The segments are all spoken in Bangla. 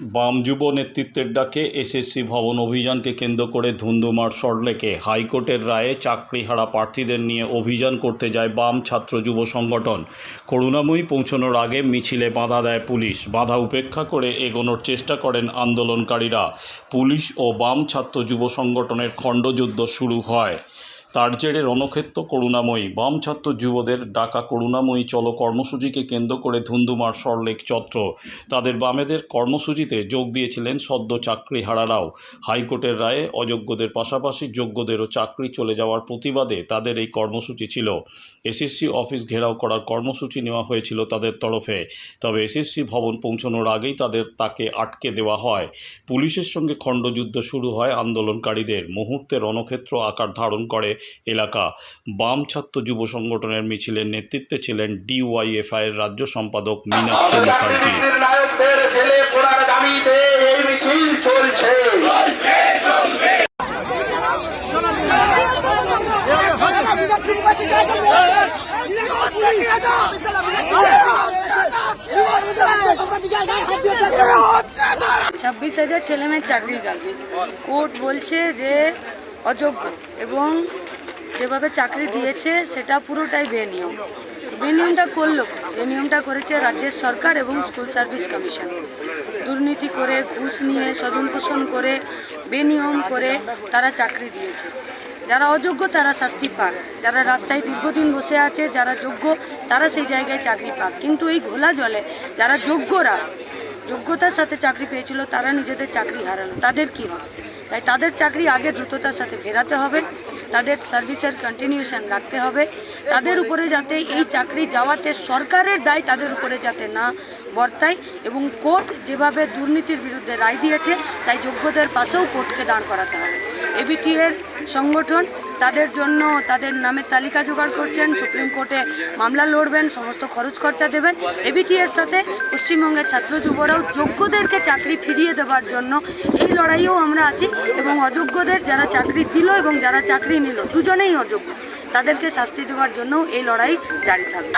বাম যুব নেতৃত্বের ডাকে এসএসসি ভবন অভিযানকে কেন্দ্র করে ধুন্ধুমার সরলেকে হাইকোর্টের রায়ে চাকরিহারা প্রার্থীদের নিয়ে অভিযান করতে যায় বাম ছাত্র যুব সংগঠন। করুণাময়ী পৌঁছানোর আগে মিছিলে বাধা দেয় পুলিশ। বাধা উপেক্ষা করে এগোনোর চেষ্টা করেন আন্দোলনকারীরা। পুলিশ ও বাম ছাত্র যুব সংগঠনের খণ্ডযুদ্ধ শুরু হয়। তার জেরে রণক্ষেত্র করুণাময়ী। বাম ছাত্র যুবদের ডাকা করুণাময়ী চলো কর্মসূচিকে কেন্দ্র করে ধুন্ধুমার সরলেক চত্র। তাদের বামেদের কর্মসূচিতে যোগ দিয়েছিলেন সদ্য চাকরিহারারাও হাইকোর্টের রায়ে অযোগ্যদের পাশাপাশি যোগ্যদেরও চাকরি চলে যাওয়ার প্রতিবাদে তাদের এই কর্মসূচি ছিল। এসএসসি অফিস ঘেরাও করার কর্মসূচি নেওয়া হয়েছিল তাদের তরফে। তবে এসএসসি ভবন পৌঁছানোর আগেই তাদের তাকে আটকে দেওয়া হয়। পুলিশের সঙ্গে খণ্ডযুদ্ধ শুরু হয় আন্দোলনকারীদের। মুহূর্তে রণক্ষেত্র আকার ধারণ করে এলাকা। বাম ছাত্র যুব সংগঠনের মিছিলের নেতৃত্বে ছিলেন ডিওয়াইএফআই এর রাজ্য সম্পাদক মীনাক্ষী মুখার্জি। নায়কদের জেলে পড়ার দাবিতে এই মিছিল চলছে। ছাব্বিশ হাজার ছেলে মেয়ের চাকরি যাবে কোর্ট বলছে যে অযোগ্য এবং যেভাবে চাকরি দিয়েছে, সেটা পুরোটাই বেনিয়ম। বেনিয়মটা করল? বেনিয়মটা করেছে রাজ্যের সরকার এবং স্কুল সার্ভিস কমিশন। দুর্নীতি করে, ঘুষ নিয়ে, স্বজন পোষণ করে, বেনিয়ম করে তারা চাকরি দিয়েছে। যারা অযোগ্য, তারা শাস্তি পাক। যারা রাস্তায় দীর্ঘদিন বসে আছে, যারা যোগ্য, তারা সেই জায়গায় চাকরি পাক। কিন্তু এই ঘোলা জলে যারা যোগ্যরা, যোগ্যতার সাথে চাকরি পেয়েছিল, তারা নিজেদের চাকরি হারালো। তাদের কি হবে? তাই তাদের চাকরি আগে দ্রুততার সাথে ফেরাতে হবে। তাদের সার্ভিসের কন্টিনিউশন রাখতে হবে। তাদের উপরে যাতে এই চাকরি যাওয়াতে সরকারের দায় তাদের উপরে যাতে না বর্তায় এবং কোর্ট যেভাবে দুর্নীতির বিরুদ্ধে রায় দিয়েছে, তাই যোগ্যদের পাশেও কোর্টকে দাঁড় করাতে হবে। এবিটি এর সংগঠন তাদের জন্য তাদের নামের তালিকা জোগাড় করছেন সুপ্রিম কোর্টে মামলা লড়বেন সমস্ত খরচ খরচা দেবেন। এবিটি এর সাথে পশ্চিমবঙ্গের ছাত্র যুবরাও যোগ্যদেরকে চাকরি ফিরিয়ে দেওয়ার জন্য এই লড়াইও আমরা আছি এবং অযোগ্যদের যারা চাকরি দিল এবং যারা চাকরি নিল দুজনেই অযোগ্য। তাদেরকে শাস্তি দেওয়ার জন্য এই লড়াই জারি থাকবে।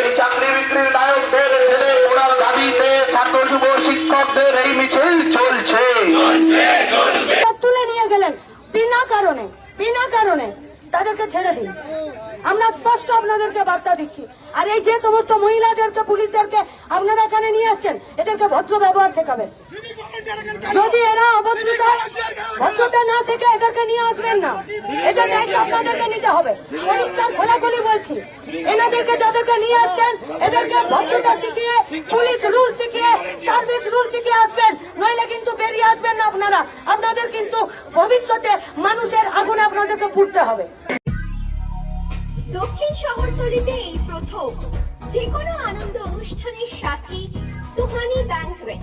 এই চাকরি বিক্রির নায়কদের জেলে পড়ার দাবিতে ছাত্র যুব শিক্ষকদের এই মিছিল চলছে। তুলে নিয়ে গেলেন বিনা কারণে বিনা কারণে। তাদেরকে ছেড়ে দিন। আমরা স্পষ্ট আপনাদেরকে বার্তা দিচ্ছি। আর এই যে সমস্ত মহিলাদেরকে পুলিশদেরকে আপনারা এখানে নিয়ে আসছেন এদেরকে ভদ্র ব্যবহার শেখাবেন। যদি এরা অভদ্রতা ভদ্রতা না শেখে এদেরকে নিয়ে আসবেন না। এটা দায়িত্ব আপনাদেরকে নিতে হবে। পরিষ্কার খোলাখুলি বলছি, এনাদেরকে যাদেরকে নিয়ে আসছেন, এদেরকে ভদ্রতা শিখিয়ে, পুলিশ রুল শিখিয়ে, সার্ভিস রুল শিখিয়ে আসবেন। নইলে কিন্তু বেরিয়ে আসবেন না আপনারা। আপনাদের কিন্তু ভবিষ্যতে মানুষের আগুনে আপনাদেরকে পুড়তে হবে। দক্ষিণ শহরতলিতে এই প্রথম যে কোনো আনন্দ অনুষ্ঠানের সাথে সুহানি ব্যাংকুয়েট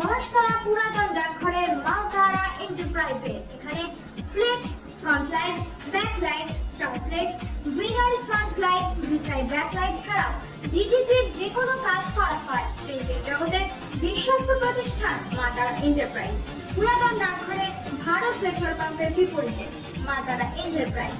মহেশতলা পুরাতন ডাকঘরের মালতারা এন্টারপ্রাইজে এখানে flex front light back light star flex vinyl front light ভিসাই back light ছাড়াও ডিজিপির যে কোনো কাজ করা হয়। প্রিন্টিং জগতের বিশ্বস্ত প্রতিষ্ঠান, মাতারা এন্টারপ্রাইজ পুরাতন ডাকঘরে ভারত পেট্রোল পাম্পের বিপরীতে, মাতারা এন্টারপ্রাইজ